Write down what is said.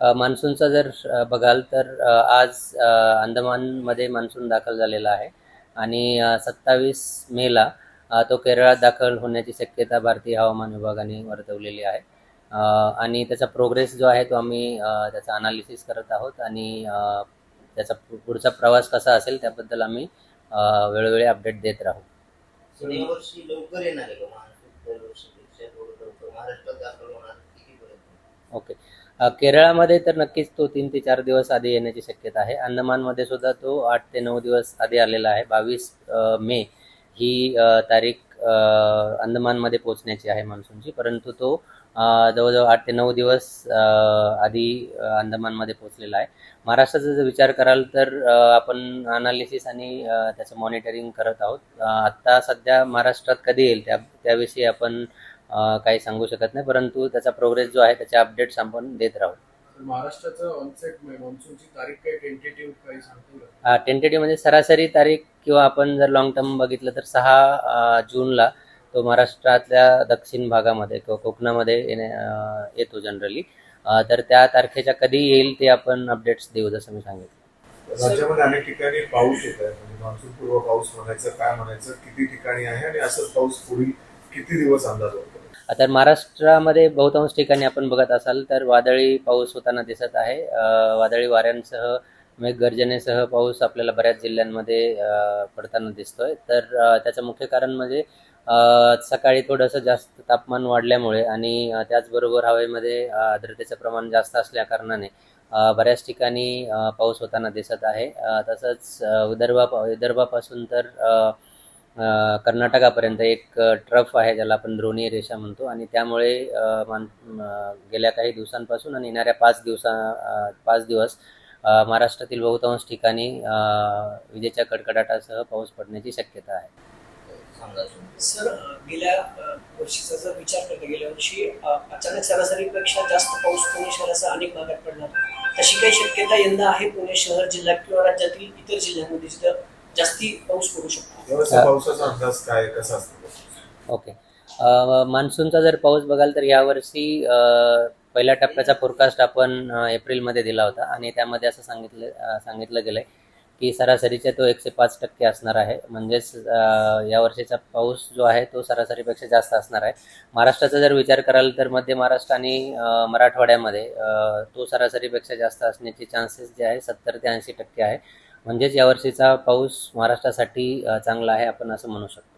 मान्सूनचा जर बघाल तर आज अंदमानमध्ये मान्सून दाखल झालेला आहे. आणि सत्तावीस मेला तो केरळात दाखल होण्याची शक्यता भारतीय हवामान विभागाने वर्तवलेली आहे. आणि त्याचा प्रोग्रेस जो आहे तो आम्ही त्याचा अनालिसिस करत आहोत. आणि त्याचा पुढचा प्रवास कसा असेल त्याबद्दल आम्ही वेळोवेळी अपडेट देत राहू. लवकर ओके. केरळामध्ये तर नक्कीच तो तीन ते चार दिवस आधी येण्याची शक्यता आहे. अंदमानमध्ये सुद्धा तो आठ ते नऊ दिवस आधी आलेला आहे. बावीस मे ही तारीख अंदमानमध्ये पोहोचण्याची आहे मान्सूनची. परंतु तो जवळजवळ आठ ते नऊ दिवस आधी अंदमानमध्ये पोहोचलेला आहे. महाराष्ट्राचा जर विचार कराल तर आपण अनालिसिस आणि त्याचं मॉनिटरिंग करत आहोत. आत्ता सध्या महाराष्ट्रात कधी येईल? त्या त्याविषयी आपण काही सांगू शकत नाही परंतु त्याचा प्रोग्रेस जो आहे त्याचे अपडेट्स आपण देत राहू. महाराष्ट्राचं ऑनसेट मॉन्सूनची तारीख काही टेंटेटिव्ह काही सांगतो का टेंटेटिव्ह म्हणजे सरासरी तारीख किंवा आपण जर लॉंग टर्म बघितलं तर सहा जूनला तो महाराष्ट्रातल्या दक्षिण भागामध्ये किंवा कोकणामध्ये येतो जनरली तर त्या तारखेच्या कधी येईल ते आपण अपडेट्स देऊ जसं मी सांगितलं. राज्यामध्ये अनेक ठिकाणी पाऊस होत आहे. म्हणजे मान्सून पूर्व पाऊस म्हणायचं काय म्हणायचं किती ठिकाणी आहे आणि असंच पाऊस पुढील किती दिवस अंदाज होतो? आता महाराष्ट्रामध्ये बहुतांश ठिकाणी आपण बघत असाल तर वादळी पाऊस होताना दिसत आहे. वादळी वाऱ्यांसह मेघगर्जनेसह पाऊस आपल्याला बऱ्याच जिल्ह्यांमध्ये पडताना दिसतोय. तर त्याचं मुख्य कारण म्हणजे सकाळी थोडंसं जास्त तापमान वाढल्यामुळे आणि त्याचबरोबर हवेमध्ये आर्द्रतेचं प्रमाण जास्त असल्या कारणाने बऱ्याच ठिकाणी पाऊस होताना दिसत आहे. तसंच विदर्भा विदर्भापासून तर कर्नाटकापर्यंत एक ट्रफ आहे ज्याला आपण द्रोणी रेषा म्हणतो. आणि त्यामुळे मान गेल्या काही दिवसांपासून आणि येणाऱ्या पाच दिवसा पाच दिवस महाराष्ट्रातील बहुतांश ठिकाणी विजेच्या कडकडाटासह पाऊस पडण्याची शक्यता आहे. सर गेल्या वर्षीचा जर विचार करता गेल्या वर्षी अचानक सरासरीपेक्षा जास्त पाऊस पुणे शहराचा अनेक भागात पडला. तशी काही शक्यता यंदा आहे पुणे शहर जिल्हा किंवा राज्यातील इतर जिल्ह्यांमध्ये जिथं जास्ती पाऊस पडू शकतो. यावर्षी पावसाचा अंदाज काय कसा असतो ओके. मान्सूनचा जर पाऊस बघाल तर यावर्षी पहिल्या टप्प्याचा फोरकास्ट आपण एप्रिलमध्ये दिला होता आणि त्यामध्ये असं सांगितलं सांगितलं गेलं आहे की सरासरीच्या तो एकशे पाच टक्के असणार आहे. म्हणजेच अ, यावर्षीचा पाऊस जो आहे तो सरासरीपेक्षा जास्त असणार आहे. महाराष्ट्राचा जर विचार कराल तर मध्य महाराष्ट्र आणि मराठवाड्यामध्ये तो सरासरीपेक्षा जास्त असण्याचे चान्सेस जे आहे सत्तर ते ऐंशी टक्के आहे. म्हणजेच यावर्षीचा पाऊस महाराष्ट्रासाठी चांगला आहे आपण असं म्हणू शकतो.